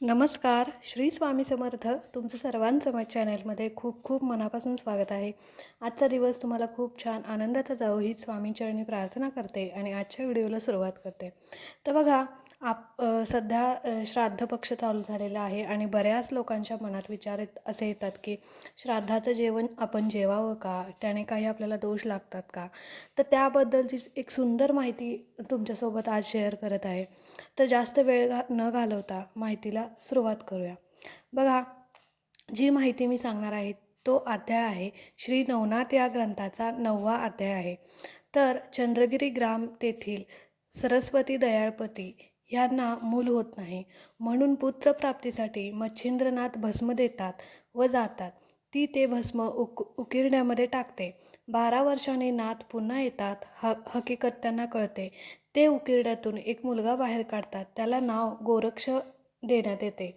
नमस्कार श्री स्वामी समर्थ तुमचं सर्वांचं मत चॅनलमध्ये खूप खूप मनापासून स्वागत आहे. आजचा दिवस तुम्हाला खूप छान आनंदाचा जावो ही स्वामीचरणी प्रार्थना करते आणि आजच्या व्हिडिओला सुरुवात करते. तर बघा आप सध्या श्राद्ध पक्ष चालू झालेला आहे आणि बऱ्याच लोकांच्या मनात विचार येत असे येतात की श्राद्धाचं जेवण आपण जेवावं का? त्याने काही आपल्याला दोष लागतात का? तर त्याबद्दलची एक सुंदर माहिती तुमच्यासोबत आज शेअर करत आहे. तर जास्त वेळ घा न घालवता माहितीला सुरुवात करूया. बघा जी माहिती मी सांगणार आहे तो अध्याय आहे. श्री नवनाथ या ग्रंथाचा नववा अध्याय आहे. तर चंद्रगिरी ग्राम तेथील सरस्वती दयाळपती यांना मूल होत नाही. म्हणून पुत्रप्राप्तीसाठी मच्छिंद्रनाथ भस्म देतात व जातात. ती ते भस्म उक उकिरण्यामध्ये टाकते. बारा वर्षांनी नाथ पुन्हा येतात ह हकीकत त्यांना कळते. ते उकिरड्यातून एक मुलगा बाहेर काढतात. त्याला नाव गोरक्ष देण्यात येते.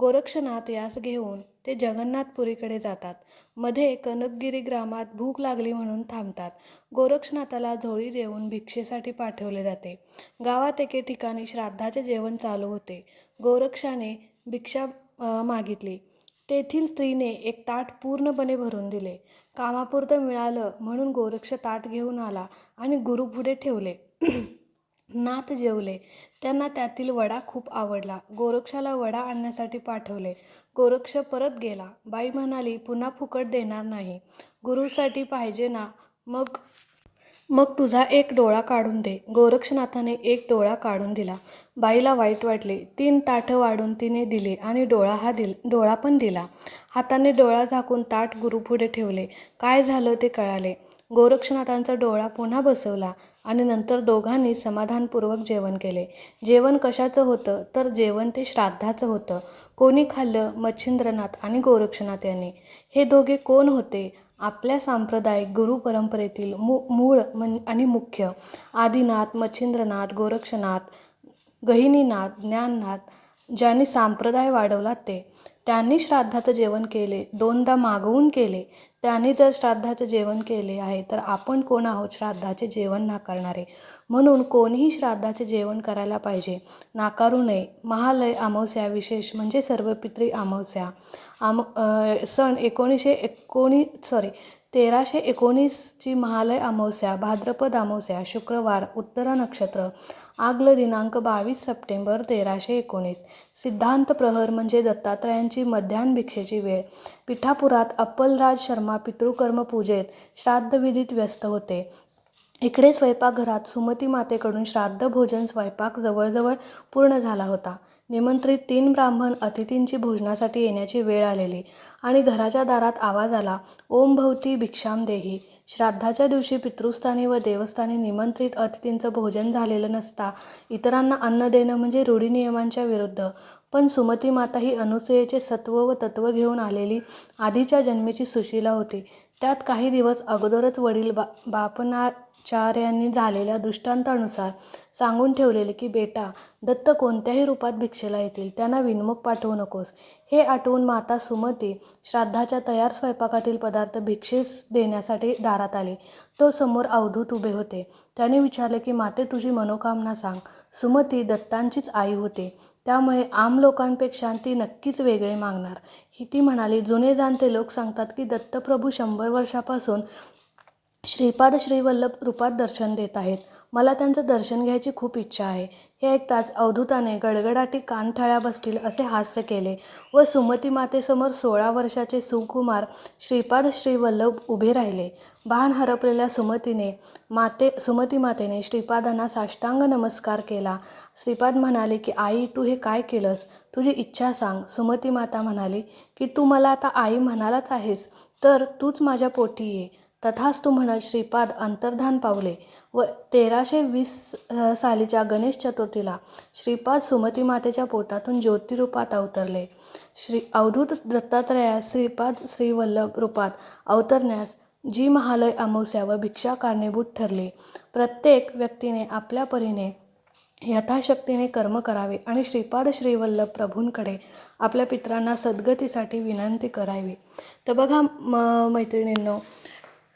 गोरक्षनाथ यास घेऊन ते जगन्नाथपुरीकडे जातात. मध्ये कनकगिरी ग्रामात भूक लागली म्हणून थांबतात. गोरक्षनाथाला झोळी देऊन भिक्षेसाठी पाठवले जाते. गावात एके ठिकाणी श्राद्धाचे जेवण चालू होते. गोरक्षाने भिक्षा मागितली. तेथील स्त्रीने एक ताट पूर्णपणे भरून दिले. कामापुरतं मिळालं म्हणून गोरक्ष ताट घेऊन आला आणि गुरुपुढे ठेवले. नाथ जेवले. त्यांना त्यातील वडा खूप आवडला. गोरक्षाला वडा आणण्यासाठी पाठवले. गोरक्ष परत गेला. बाई म्हणाली पुन्हा फुकट देणार नाही. गुरुसाठी पाहिजे ना. मग मग तुझा एक डोळा काढून दे. गोरक्षनाथाने एक डोळा काढून दिला. बाईला वाईट वाटले. तीन ताटं वाढून तिने दिले आणि डोळा हा दिल डोळा पण दिला. हाताने डोळा झाकून ताट गुरुपुढे ठेवले. काय झालं ते कळाले. गोरक्षनाथांचा डोळा पुन्हा बसवला. आणि नंतर दोघांनी समाधानपूर्वक जेवण केले. जेवण कशाचं होतं? तर जेवण ते श्राद्धाचं होतं. कोणी खाल्लं? मच्छिंद्रनाथ आणि गोरक्षनाथ यांनी. हे दोघे कोण होते? आपल्या सांप्रदायिक गुरु परंपरेतील मू मूळ म्हण आणि मुख्य. आदिनाथ मच्छिंद्रनाथ गोरक्षनाथ गहिनीनाथ ज्ञाननाथ ज्यांनी सांप्रदाय वाढवला ते. त्यांनी श्राद्धाचं जेवण केले दोनदा मागवून केले त्यांनी जर श्राद्धाचं जेवण केले आहे तर आपण कोण आहोत? श्राद्धाचे जेवण नाकारणारे. म्हणून कोणीही श्राद्धाचे जेवण करायला पाहिजे नाकारू नये. महालय अमावस्या विशेष म्हणजे सर्वपित्री अमावस्या. आम सण सन एकोणीसशे एकोणीस सॉरी तेराशे एकोणीसची महालय अमावस्या भाद्रपद अमावस्या शुक्रवार उत्तरा नक्षत्र आगलं दिनांक बावीस सप्टेंबर तेराशे एकोणीस. सिद्धांत प्रहर म्हणजे दत्तात्रयांची मध्यान्ह भिक्षेची वेळ. पिठापुरात अप्पलराज शर्मा पितृकर्म पूजेत श्राद्धविधीत व्यस्त होते. इकडे स्वयंपाकघरात सुमती मातेकडून श्राद्ध भोजन स्वयंपाक जवळजवळ पूर्ण झाला होता. निमंत्रित तीन ब्राह्मण अतिथींची भोजनासाठी येण्याची वेळ आलेली. आणि घराच्या दारात आवाज आला ओम भवती भिक्षाम देही. श्राद्धाच्या दिवशी पितृस्थानी व देवस्थानी निमंत्रित अतिथींचं भोजन झालेलं नसता. इतरांना अन्न देणं म्हणजे रूढीनियमांच्या विरुद्ध. पण सुमती माता ही अनुसयेचे सत्व व तत्व घेऊन आलेली आधीच्या जन्मीची सुशीला होती. त्यात काही दिवस अगोदरच वडील बा बापना बापनाचार्यांनी झालेल्या दृष्टांतानुसार सांगून ठेवलेले की बेटा दत्त कोणत्याही रूपात भिक्षेला येतील त्यांना विनमुख पाठवू नकोस. हे आठवून माता सुमती श्राद्धाच्या तयार स्वयंपाकातील पदार्थ भिक्षेस देण्यासाठी दारात आली. तो समोर अवधूत उभे होते. त्याने विचारले की माते तुझी मनोकामना सांग. सुमती दत्तांचीच आई होते. त्यामुळे आम लोकांपेक्षा ती नक्कीच वेगळे मागणार ही ती म्हणाली. जुने जाणते लोक सांगतात की दत्तप्रभू शंभर वर्षापासून श्रीपाद श्रीवल्लभ रूपात दर्शन देत आहेत. मला त्यांचं दर्शन घ्यायची खूप इच्छा आहे. हे ऐकताच अवधूताने गडगडाटी कानठळ्या बसतील असे हास्य केले व सुमती मातेसमोर सोळा वर्षाचे सुकुमार श्रीपाद श्रीवल्लभ उभे राहिले. भान हरपलेल्या सुमतीने माते सुमती मातेने श्रीपादांना साष्टांग नमस्कार केला. श्रीपाद म्हणाले की आई तू हे काय केलंस? तुझी इच्छा सांग. सुमती माता म्हणाली की तू मला आता आई म्हणालाच आहेस तर तूच माझ्या पोटी ये. तथाच तू म्हणत श्रीपाद अंतर्धान पावले व तेराशे वीस सालीच्या गणेश चतुर्थीला श्रीपाद सुमती मातेच्या पोटातून ज्योतिरूपात अवतरले. श्री अवधूत दत्तात्रयास श्रीपाद श्रीवल्लभ रूपात अवतरण्यास जी महालय अमावस्या व भिक्षा कारणीभूत ठरली. प्रत्येक व्यक्तीने आपल्या परीने यथाशक्तीने कर्म करावे आणि श्रीपाद श्रीवल्लभ प्रभूंकडे आपल्या पित्रांना सद्गतीसाठी विनंती करावी. तर बघा म मैत्रिणींनो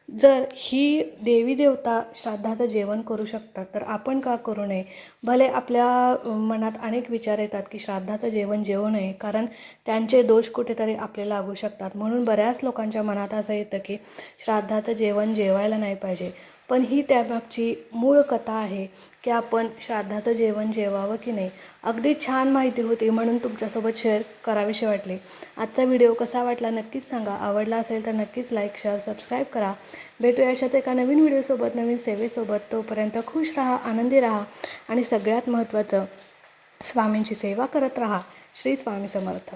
जर ही देवी देवता श्राद्धाचं जेवण करू शकतात तर आपण का करू नये? भले आपल्या मनात अनेक विचार येतात की श्राद्धाचं जेवण जेवू नये कारण त्यांचे दोष कुठेतरी आपले लागू शकतात. म्हणून बऱ्याच लोकांच्या मनात असं येतं की श्राद्धाचं जेवण जेवायला नाही पाहिजे. पण ही त्यामागची मूळ कथा आहे की आपण श्राद्धाचं जेवण जेवावं की नाही. अगदी छान माहिती होती म्हणून तुमच्यासोबत शेअर करावेसे वाटले. आजचा व्हिडिओ कसा वाटला नक्कीच सांगा. आवडला असेल तर नक्कीच लाईक शेअर सबस्क्राईब करा. भेटूया अशाच एका नवीन व्हिडिओसोबत नवीन सेवेसोबत. तोपर्यंत खुश राहा आनंदी राहा आणि सगळ्यात महत्त्वाचं स्वामींची सेवा करत राहा. श्री स्वामी समर्थ.